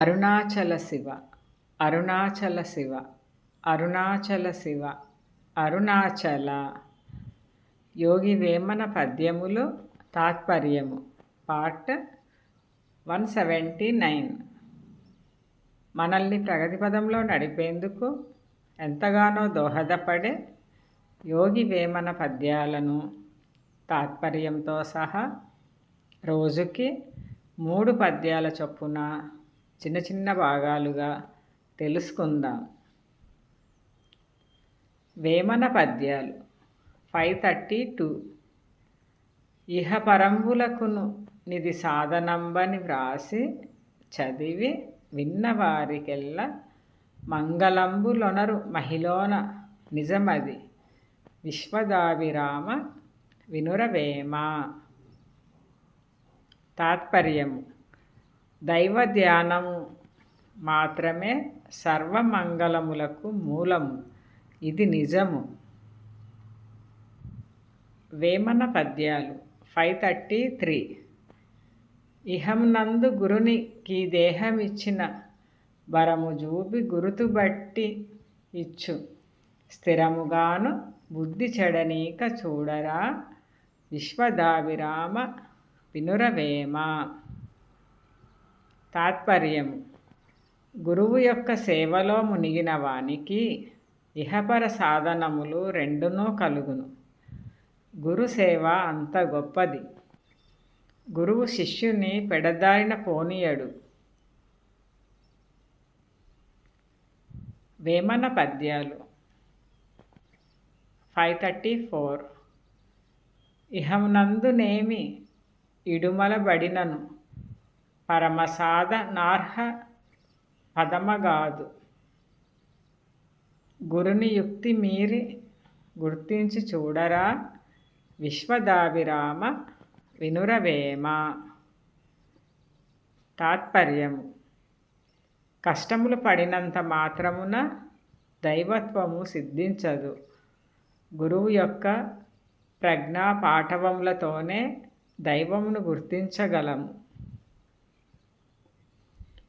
అరుణాచల శివ అరుణాచల శివ అరుణాచల శివ అరుణాచల. యోగి వేమన పద్యములు తాత్పర్యము part one seventy nine. మనల్ని ప్రగతి పదంలో నడిపేందుకు ఎంతగానో దోహదపడే యోగి వేమన పద్యాలను తాత్పర్యంతో సహా రోజుకి మూడు పద్యాల చొప్పున చిన్న చిన్న భాగాలుగా తెలుసుకుందాం. వేమన పద్యాలు ఫైవ్ థర్టీ టూ. ఇహపరంబులకును నిధి సాధనంబని వ్రాసి చదివి విన్నవారికెల్లా మంగళంబులొనరు మహిళోన నిజమది. విశ్వదావిరామ వినురవేమ. తాత్పర్యము. దైవ ధ్యానము మాత్రమే సర్వమంగళములకు మూలము. ఇది నిజము. వేమన పద్యాలు ఫైవ్ థర్టీ త్రీ. ఇహంనందు గురునికి దేహమిచ్చిన వరము జూపి గురుతుబట్టి ఇచ్చు. స్థిరముగాను బుద్ధి చెడనీక చూడరా. విశ్వదావిరామ వినురవేమ. తాత్పర్యము. గురువు యొక్క సేవలో మునిగిన వానికి ఇహపర సాధనములు రెండునూ కలుగును. గురు సేవ అంత గొప్పది. గురువు శిష్యుని పెడదారిన పోనీయడు. వేమన పద్యాలు. Five thirty four. ఇహమునందునేమి ఇడుమలబడినను. పరమసాధనార్హ పదమగాదు. గురుని యుక్తి మీరి గుర్తించి చూడరా విశ్వదావిరామ వినురవేమ. తాత్పర్యము. కష్టములు పడినంత మాత్రమున దైవత్వము సిద్ధించదు. గురువు యొక్క ప్రజ్ఞా పాఠవములతోనే దైవమును గుర్తించగలము.